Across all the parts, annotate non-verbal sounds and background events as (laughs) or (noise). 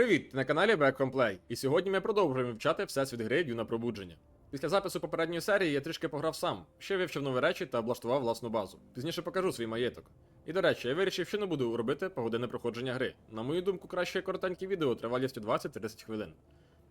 Привіт! Ти на каналі Backroom Play. І сьогодні ми продовжуємо вивчати всесвіт гри Дюна Пробудження. Після запису попередньої серії я трішки пограв сам, ще вивчив нові речі та облаштував власну базу. Пізніше покажу свій маєток. І до речі, я вирішив, що не буду робити погодинне проходження гри. На мою думку, краще коротенькі відео тривалістю 20-30 хвилин.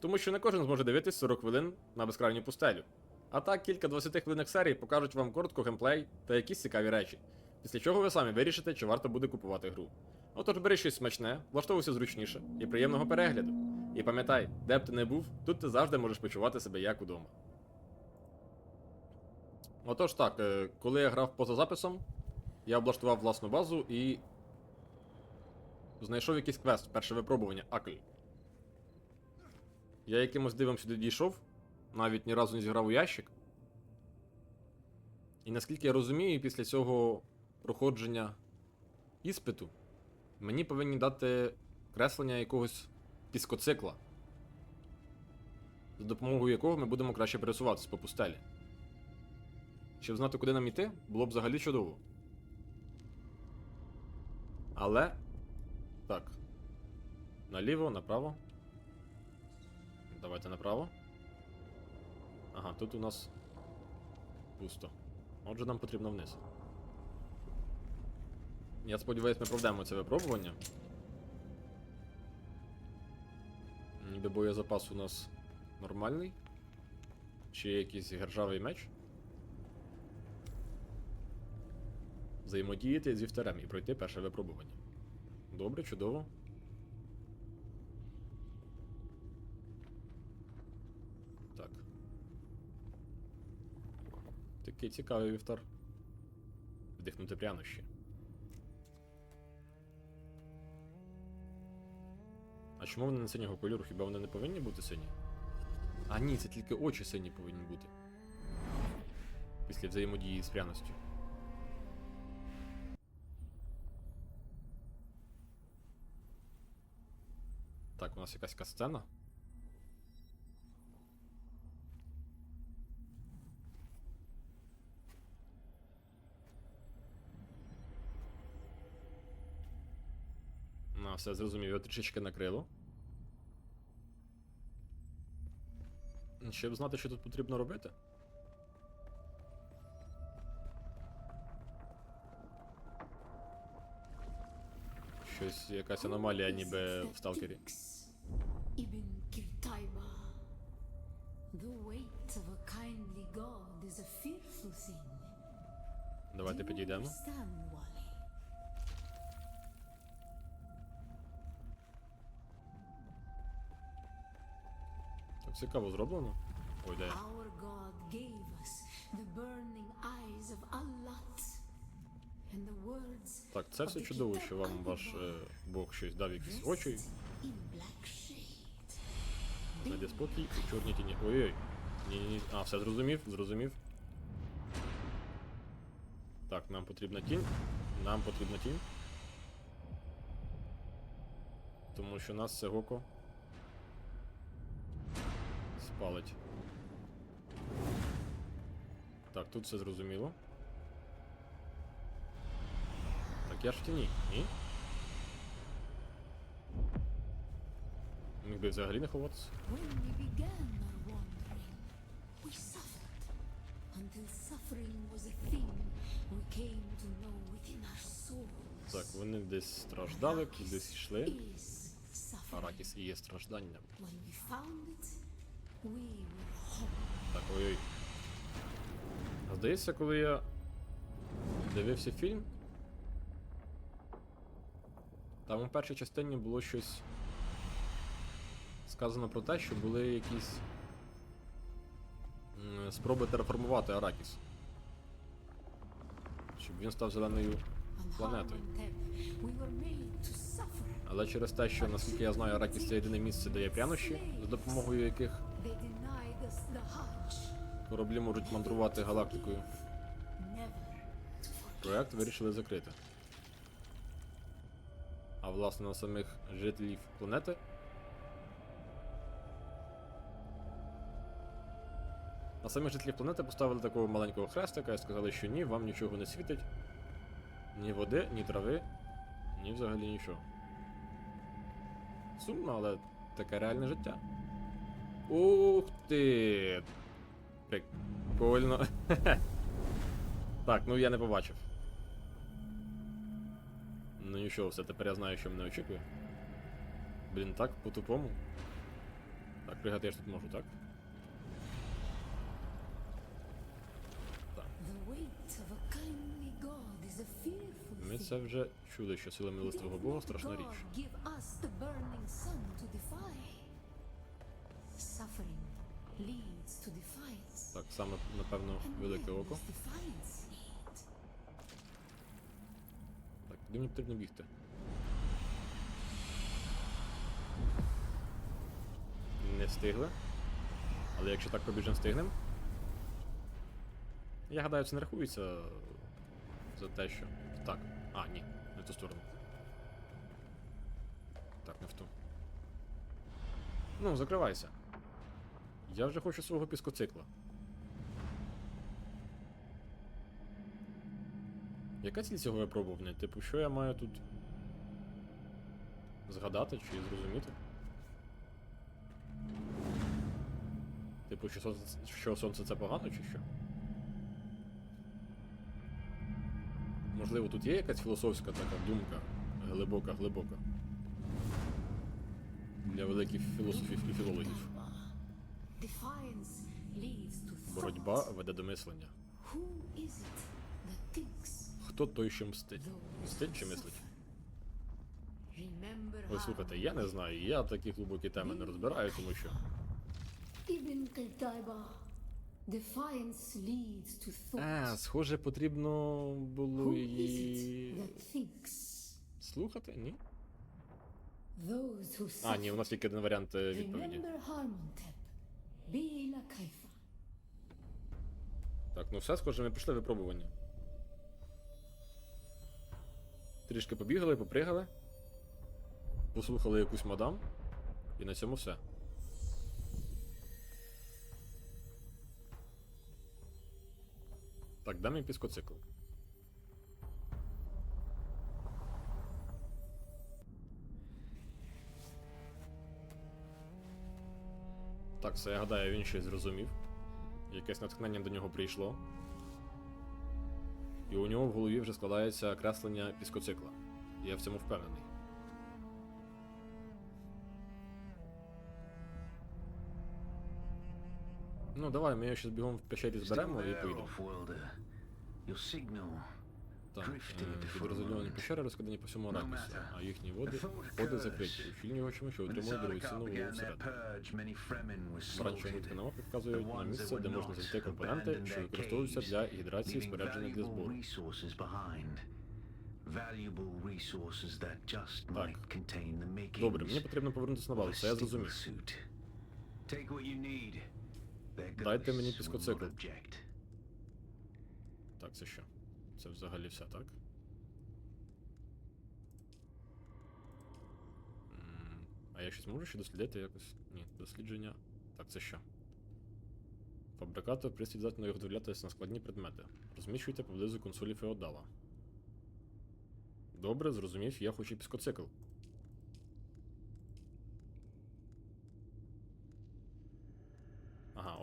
Тому що не кожен зможе дивитись 40 хвилин на безкрайню пустелю. А так, кілька 20 хвилинних серій покажуть вам коротко геймплей та якісь цікаві речі. Після чого ви самі вирішите, чи варто буде купувати гру. Отож бери щось смачне, влаштовуйся зручніше і приємного перегляду. І пам'ятай, де б ти не був, тут ти завжди можеш почувати себе як удома. Отож так, е, коли я грав поза записом, я облаштував власну базу і. знайшов якийсь квест, перше випробування, Акль. Я якимось дивом сюди дійшов, навіть ні разу не зіграв у ящик. І наскільки я розумію, після цього проходження іспиту мені повинні дати креслення якогось піскоцикла, за допомогою якого ми будемо краще пересуватися по пустелі. Щоб знати, куди нам йти, було б взагалі чудово. Але. Так. Наліво, направо. Давайте направо. Ага, тут у нас пусто. Отже, нам потрібно вниз. Я сподіваюся, ми проведемо це випробування. Ніби боєзапас у нас нормальний. Чи якийсь гержавий меч. Взаємодіяти з вівтарем і пройти перше випробування. Добре, чудово. Так. Такий цікавий вівтар. Вдихнути прянощі. А чому вони не синього кольору? Хіба вони не повинні бути сині? А ні, це тільки очі сині повинні бути. Після взаємодії з пряностю. Так, у нас якась касцена. Ну, все зрозумів, його трішечки накрило. Щоб знати, що тут потрібно робити. Щось, якась аномалія, ніби в сталкері. Ibn Kirtaiba. Цікаво зроблено. Ой, де. Our god gave us the burning eyes of Allat. And the words Так, це все чудово, що вам ваш е, Бог щось дав якісь очі, знайде спокій у чорній тіні. Ой-ой. Ні-ні-ні. А, все зрозумів, зрозумів. Так, нам потрібна тінь. Нам потрібна тінь. Тому що нас це гоко спалить. Так, тут все зрозуміло. Так, я ж в тіні, ні? Міг би взагалі не ховатися. Так, вони десь страждали, кудись йшли. Аракіс і є стражданням. Так, ой-ой. Здається, коли я дивився фільм. Там у першій частині було щось сказано про те, що були якісь спроби терраформувати Аракіс. Щоб він став зеленою планетою. Але через те, що, наскільки я знаю, Аракіс це єдине місце, де є прянощі, за допомогою яких кораблі можуть мандрувати галактикою. Проект вирішили закрити. А власне на самих жителів планети. На самих жителів планети поставили такого маленького хрестика і сказали, що ні, вам нічого не світить. Ні води, ні трави, ні взагалі нічого. Сумно, але таке реальне життя. Ух ти! Прикольно. (laughs) так, ну я не побачив. Ну нічого, все, тепер я знаю, що мене очікує. Блін, так, по-тупому. Так, пригати я ж тут можу, так? Так. Ми це вже чули, що сила милостивого Бога страшна річ. Так, саме, напевно, велике око. Так, куди мені потрібно бігти? Не встигли. Але якщо так побіжимо встигнем. Я гадаю, це не рахується за те, що. Так. А, ні, не в ту сторону. Так, не в ту. Ну, закривайся. Я вже хочу свого піскоцикла. Яка ціль цього випробування? Типу, що я маю тут згадати чи зрозуміти? Типу, що сонце, що сонце це погано, чи що? Можливо, тут є якась філософська така думка глибока, глибока. Для великих філософів і філологів. Боротьба веде до мислення. Хто той, що мстить? Мстить чи мислить? Ой, слухайте, я не знаю, я такі глибокі теми не розбираю, тому що. А, схоже, потрібно було її слухати, ні? А, ні, у нас тільки один варіант е, відповіді. Так, ну все, схоже, ми пройшли випробування. Трішки побігали, попригали. Послухали якусь мадам. І на цьому все. Так, дай мені піскоцикл. Так, все, я гадаю, він щось зрозумів. Якесь натхнення до нього прийшло. І у нього в голові вже складається креслення піскоцикла. Я в цьому впевнений. Ну, давай, ми його щас бігом в печері зберемо і поїдемо. Так, е, London. печери розкидані по всьому No а їхні води, води закриті, ущільнювачами, що When the отримують дорогоцінну their всередину. канали The вказують на місце, де можна знайти компоненти, що використовуються для гідрації спорядження для збору. Так. Добре, мені потрібно повернутися на базу, це я зрозумів. Take what you need. Дайте мені піскоцикл. Так, це що? Це взагалі все, так? А я щось можу ще дослідити якось? Ні, дослідження. Так, це що? Фабрикатор пристрій здатний виготовлятися на складні предмети. Розміщуйте поблизу консолі феодала. Добре, зрозумів, я хочу піскоцикл.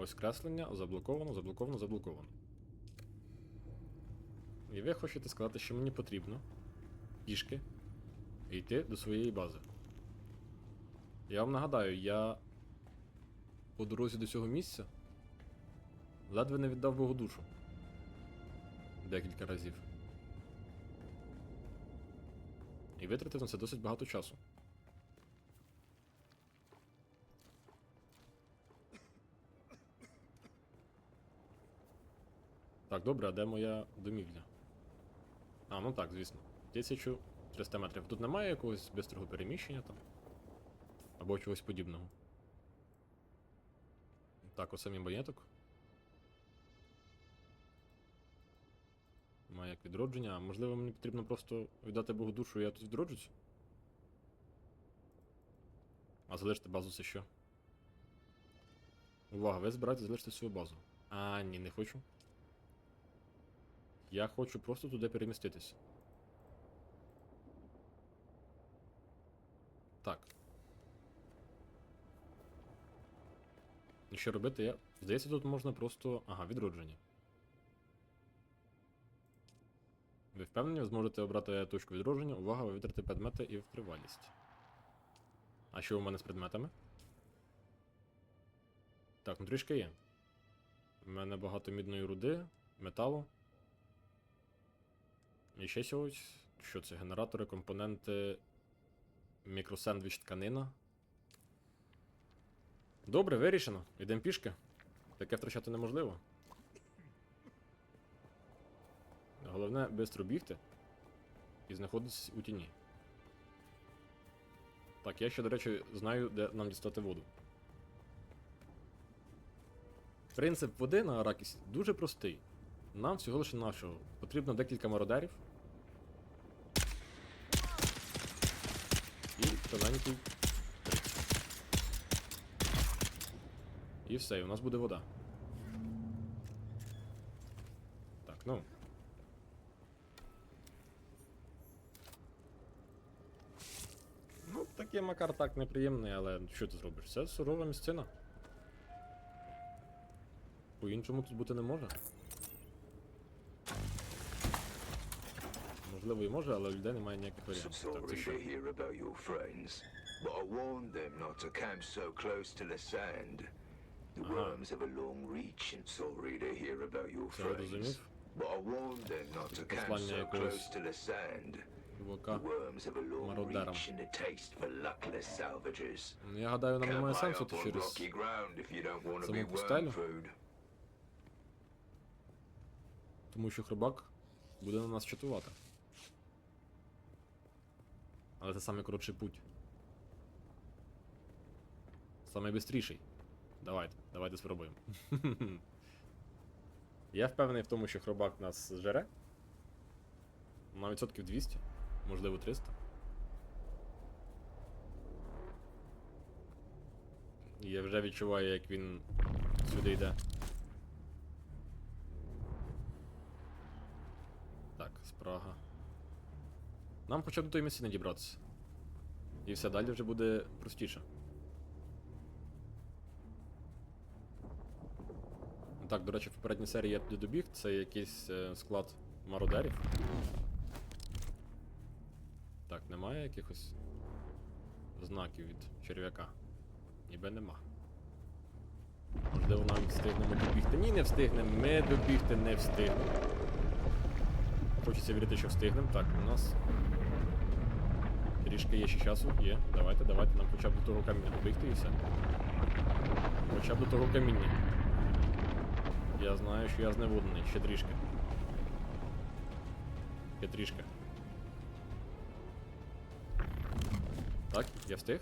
Ось креслення, заблоковано, заблоковано, заблоковано. І ви хочете сказати, що мені потрібно пішки йти до своєї бази. Я вам нагадаю, я по дорозі до цього місця ледве не віддав Богу душу. Декілька разів. І витратив на це досить багато часу. Так, добре, а де моя домівля? А, ну так, звісно. 1300 метрів. Тут немає якогось бистрого переміщення там. Або чогось подібного. Так, оце мій маєток. Має як відродження, а можливо мені потрібно просто віддати Богу душу і я тут відроджусь? А залишити базу це що? Увага, ви збираєте залишити свою базу. А, ні, не хочу. Я хочу просто туди переміститися. Так. І що робити? Я... Здається, тут можна просто... Ага, відродження. Ви впевнені, зможете обрати точку відродження, увага, вивітрити предмети і втривалість. А що у мене з предметами? Так, ну трішки є. У мене багато мідної руди, металу. І ще сьогодні. Що це? Генератори, компоненти, мікросендвіч тканина. Добре, вирішено. Йдемо пішки. Таке втрачати неможливо. Головне швидко бігти і знаходитись у тіні. Так, я ще, до речі, знаю, де нам дістати воду. Принцип води на Аракісі дуже простий. Нам всього лише нашого. Потрібно декілька мародерів. І І все, і у нас буде вода. Так, ну. Ну, такий макар так неприємний, але що ти зробиш? Це сурова місцина. По-іншому тут бути не може. Можливо і може, але у людей немає ніяких варіантів. Так, це Uh-huh. розумів? Послання якогось. Чувака. Salvages. Ну, Я гадаю, нам немає сенсу up через. саму пустелю. Тому що хробак буде на нас чатувати. Але це самий коротший путь. Самий бистріший. Давайте, давайте спробуємо. (laughs) Я впевнений в тому, що хробак нас жере. На відсотків 200, можливо 300. І я вже відчуваю, як він сюди йде. Нам хоча б до тої місці не дібратися. І все далі вже буде простіше. Так, до речі, в попередній серії я туди добіг, це якийсь е, склад мародерів. Так, немає якихось знаків від черв'яка. Ніби нема. Можливо, нам встигнемо добігти. Ні, не встигнемо. Ми добігти не встигнемо. Хочеться вірити, що встигнемо. Так, у нас. Трішки є ще часу. Є. Давайте, давайте нам хоча б до того каміння добігти і все. Хоча б до того каміння. Я знаю, що я зневодений. Ще трішки. Ще трішки. Так, я встиг.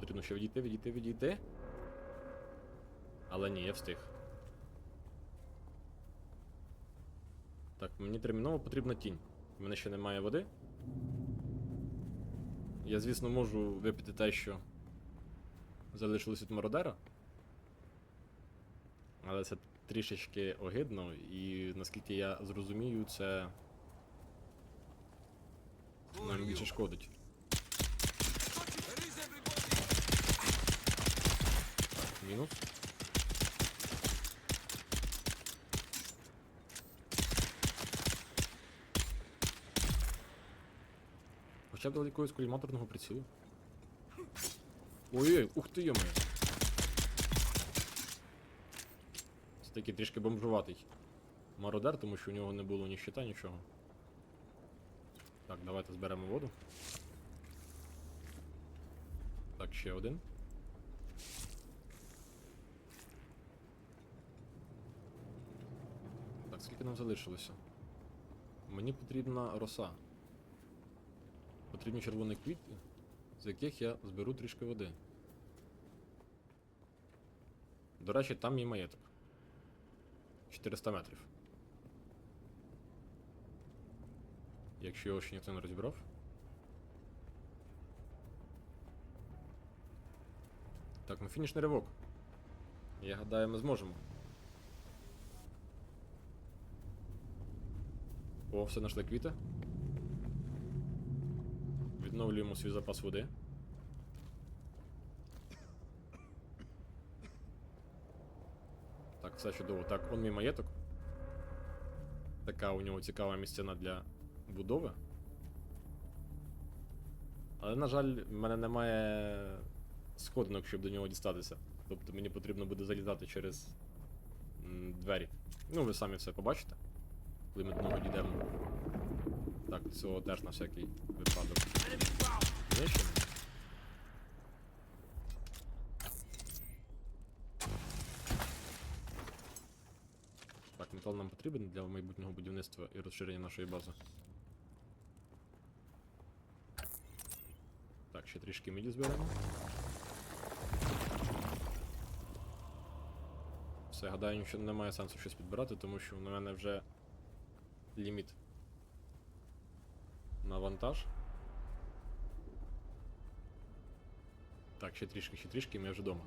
Потрібно ще відійти, відійти, відійти. Але ні, я встиг. Так, мені терміново потрібна тінь. У мене ще немає води. Я, звісно, можу випити те, що залишилось від мародера. Але це трішечки огидно, і наскільки я зрозумію, це нам більше шкодить. Мінус. Хоча б до якогось коліматорного прицілу. Ой-ой, ух ти йоме. Це такий трішки бомжуватий мародер, тому що у нього не було ні щита, нічого. Так, давайте зберемо воду. Так, ще один. Так, скільки нам залишилося? Мені потрібна роса. Потрібні червоні квіти, з яких я зберу трішки води. До речі, там є маєток. 400 метрів. Якщо його ще ніхто не розібрав. Так, ну фінішний ривок. Я гадаю, ми зможемо. О, все знайшли квіти відновлюємо свій запас води. Так, все чудово. Так, он мій маєток. Така у нього цікава місцина для будови. Але, на жаль, в мене немає сходинок, щоб до нього дістатися. Тобто мені потрібно буде залізати через двері. Ну, ви самі все побачите, коли ми до нього дійдемо. Так, цього теж на всякий випадок. Знищено. Так, метал нам потрібен для майбутнього будівництва і розширення нашої бази. Так, ще трішки міді зберемо. Все, гадаю, що немає сенсу щось підбирати, тому що на мене вже ліміт на вантаж. Так, ще трішки, ще трішки, і ми вже вдома.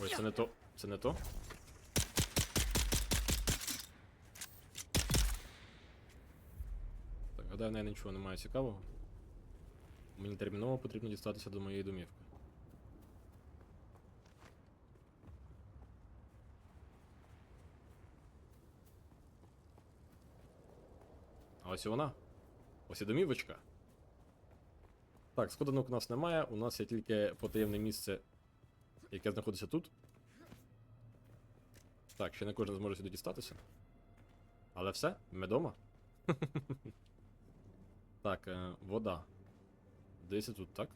Ой, це не то. Це не то. Так, гадаю, в неї нічого немає цікавого. Мені терміново потрібно дістатися до моєї домівки. Ось і вона. Ось і домівочка. Так, сходинок у нас немає, у нас є тільки потаємне місце яке знаходиться тут. Так, ще не кожен зможе сюди дістатися. Але все, ми дома. (laughs) так, е, вода. Десь тут, так?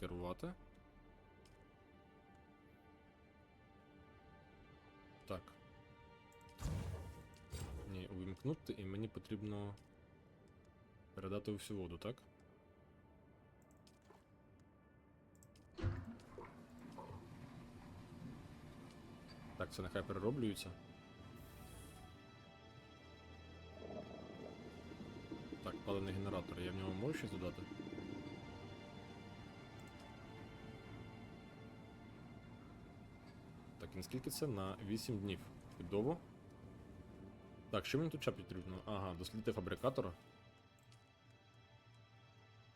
Керувати. Ні, і мені потрібно передати всю воду, так? Так, це нехай перероблюється. Так, паливний генератор, я в нього можу щось додати? Так, і наскільки це? На 8 днів. Чудово. Так, що мені тут ще потрібно? Ага, дослідити фабрикатора.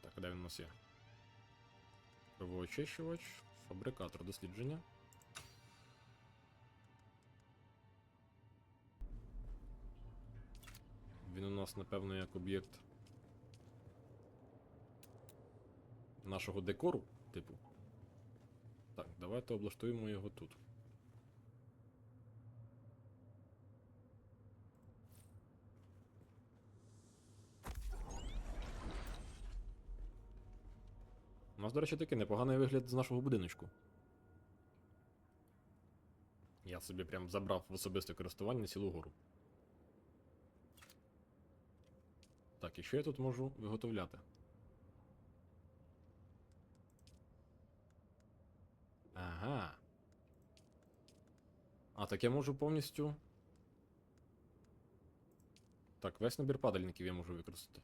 Так, а де він у нас є? Кровоочищувач, фабрикатор дослідження. Він у нас, напевно, як об'єкт нашого декору, типу. Так, давайте облаштуємо його тут. Нас, до речі, такий непоганий вигляд з нашого будиночку. Я собі прям забрав в особисте користування цілу гору. Так, і що я тут можу виготовляти? Ага. А, так я можу повністю. Так, весь набір падальників я можу використати.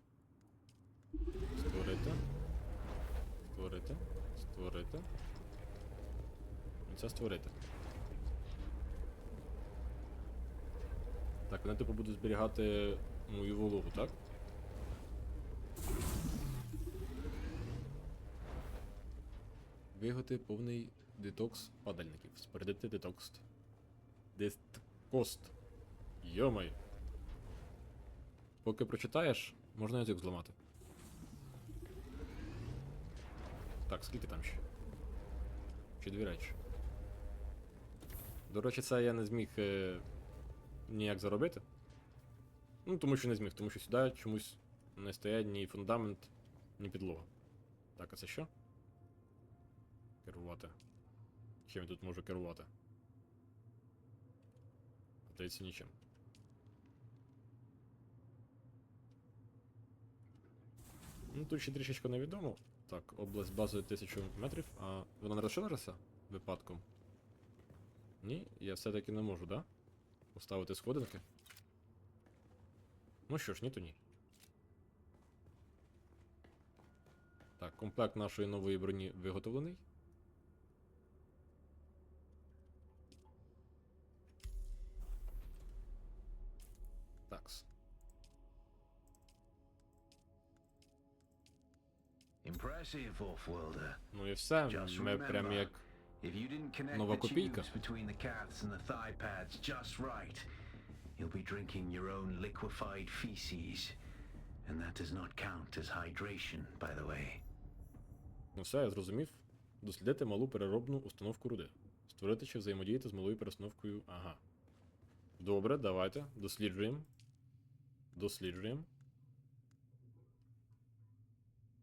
Створити. Створити. Створити. Це створити. Так, вони типу будуть зберігати мою вологу, так? Виготи повний детокс падальників. Спорядити детокс. Десткост. Йомай. Поки прочитаєш, можна язик зламати. Так, скільки там ще? Ще дві речі. До речі, це я не зміг е, ніяк заробити. Ну, тому що не зміг, тому що сюди чомусь не стоять ні фундамент, ні підлога. Так, а це що? Керувати. Чим я тут можу керувати? Здається, нічим. Ну, тут ще трішечки невідомо. Так, область бази 1000 метрів, а вона не розширилася випадком? Ні, я все-таки не можу, да? Поставити сходинки. Ну що ж, ні, то ні. Так, комплект нашої нової броні виготовлений. Ну і все. Ми прям як. Нова копійка. you'll be drinking your own liquefied feces. And that does not count as hydration, by the way. Ну все, я зрозумів. Дослідити малу переробну установку руди. Створити чи взаємодіяти з малою перестановкою. Ага. Добре, давайте. Досліджуємо. Досліджуємо.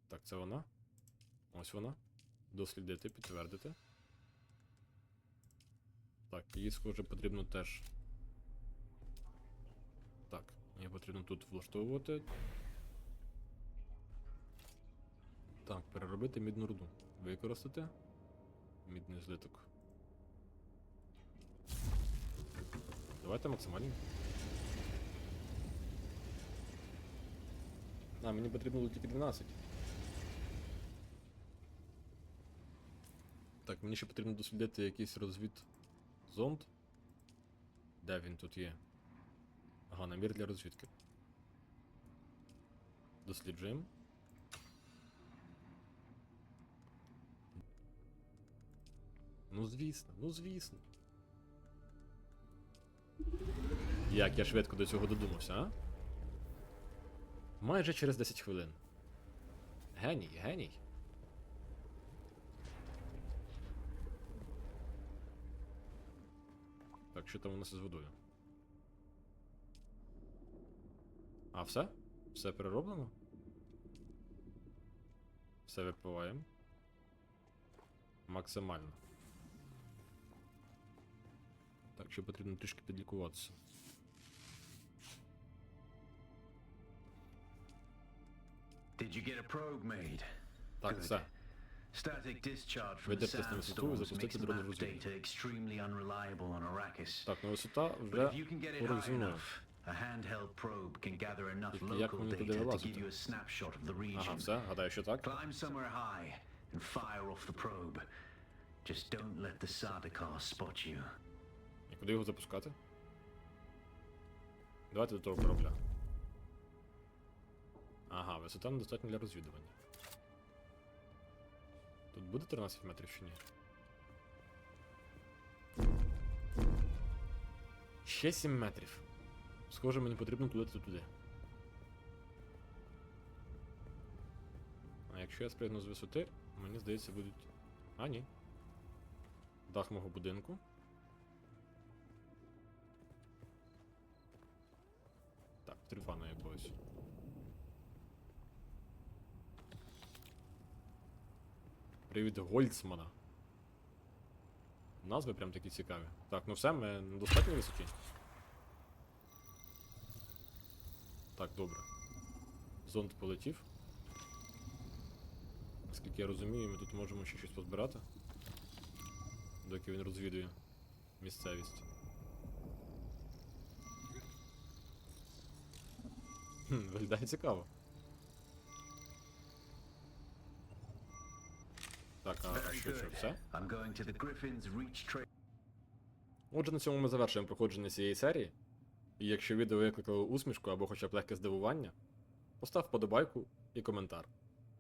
Так, це вона. Ось вона. Дослідити, підтвердити. Так, її, схоже, потрібно теж. Так, її потрібно тут влаштовувати. Так, переробити мідну руду. Використати. Мідний злиток. Давайте максимально. А, мені потрібно тільки 12. Так, мені ще потрібно дослідити якийсь розвід зонд. Де він тут є? Ага, намір для розвідки. Досліджуємо. Ну звісно, ну звісно. Як я швидко до цього додумався, а? Майже через 10 хвилин. Геній, геній. Так, що там у нас із водою? А, все? Все перероблено? Все випиваємо. Максимально. Так, ще потрібно трішки підлікуватися. Did you get a probe made? Так, все. Видерти на висоту і запустити makes дрон map data extremely unreliable on Arrakis. Так, ну висота вже if you can get it high enough, a handheld probe can gather enough як local мені туди data to вилазити? give you a snapshot of the region. Ага, все, гадаю, що так. Climb somewhere high and fire off the probe. Just don't let the Sardaukar spot you. І куди його запускати? Давайте до того корабля. Ага, висота недостатня для розвідування. Тут буде 13 метрів чи ні? Ще 7 метрів. Схоже, мені потрібно туди та туди. А якщо я спригну з висоти, мені здається, будуть. А, ні. Дах мого будинку. Так, трифана якогось. Привід Гольцмана. Назви прям такі цікаві. Так, ну все, ми на достатньо висоті. Так, добре. Зонд полетів. Наскільки я розумію, ми тут можемо ще щось позбирати. Доки він розвідує місцевість. Хм, виглядає цікаво. Так, а, що, що, все? Отже, на цьому ми завершуємо проходження цієї серії. І якщо відео викликало усмішку або хоча б легке здивування, постав вподобайку і коментар.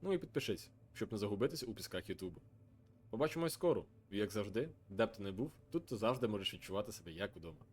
Ну і підпишись, щоб не загубитись у пісках Ютубу. Побачимось скоро, і як завжди, де б ти не був, тут ти завжди можеш відчувати себе як вдома.